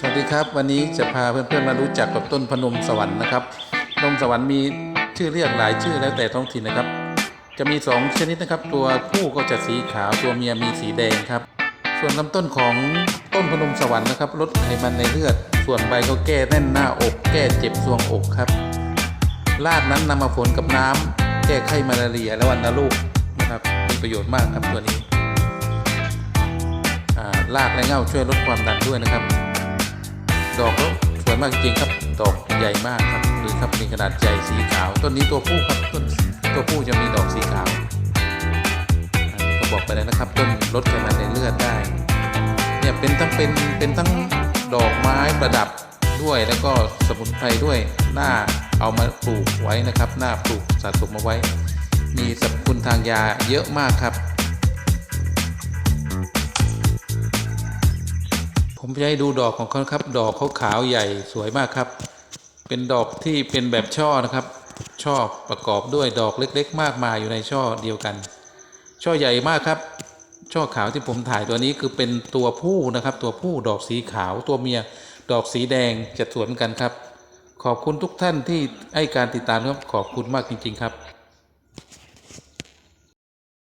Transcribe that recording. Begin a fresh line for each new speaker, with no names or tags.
สวัสดีครับ วันนี้จะพาเพื่อนๆมารู้จักกับต้นพนมสวรรค์นะครับพนมสวรรค์มีชื่อเรียกหลายชื่อแล้วแต่ท้องถิ่นนะครับ จะมี 2 ชนิดนะครับ ตัวผู้ก็จะสีขาวตัวเมียมีสีแดงครับ ส่วนลำต้นของต้นพนมสวรรค์นะครับลดไขมันในเลือด ส่วนใบก็แก้แน่นหน้าอก แก้เจ็บซวงอกครับรากนั้นนำมาฝนกับน้ำแก้ไข้มาลาเรียและวันโรคนะครับมีประโยชน์มากครับตัวนี้อ่ารากและเง่าช่วยลดความดันด้วยนะครับ มากจริงครับดอกใหญ่มากครับหรือครับมีขนาดใหญ่สีขาว ต้นนี้ตัวผู้ครับต้นตัวผู้จะมีดอกสีขาวอันนี้ก็บอกไปแล้วนะครับ ต้นลดไขมันในเลือดได้เนี่ยเป็นทั้งเป็นเป็นทั้งดอกไม้ประดับด้วยแล้วก็สมุนไพรด้วยหน้าเอามาปลูกไว้นะครับ หน้าปลูกสะสมมาไว้ มีสรรพคุณทางยาเยอะมากครับ ผมจะให้ดูดอกของเขาครับ ดอกเขาขาวใหญ่สวยมากครับ เป็นดอกที่เป็นแบบช่อนะครับ ช่อประกอบด้วยดอกเล็ก ๆ มากมายอยู่ในช่อเดียวกัน ช่อใหญ่มากครับ ช่อขาวที่ผมถ่ายตัวนี้คือเป็นตัวผู้นะครับ ตัวผู้ดอกสีขาวตัวเมีย ดอกสีแดงจะสวยเหมือนกันครับ ขอบคุณทุกท่านที่ให้การติดตามครับขอบคุณมากจริง ๆ ครับ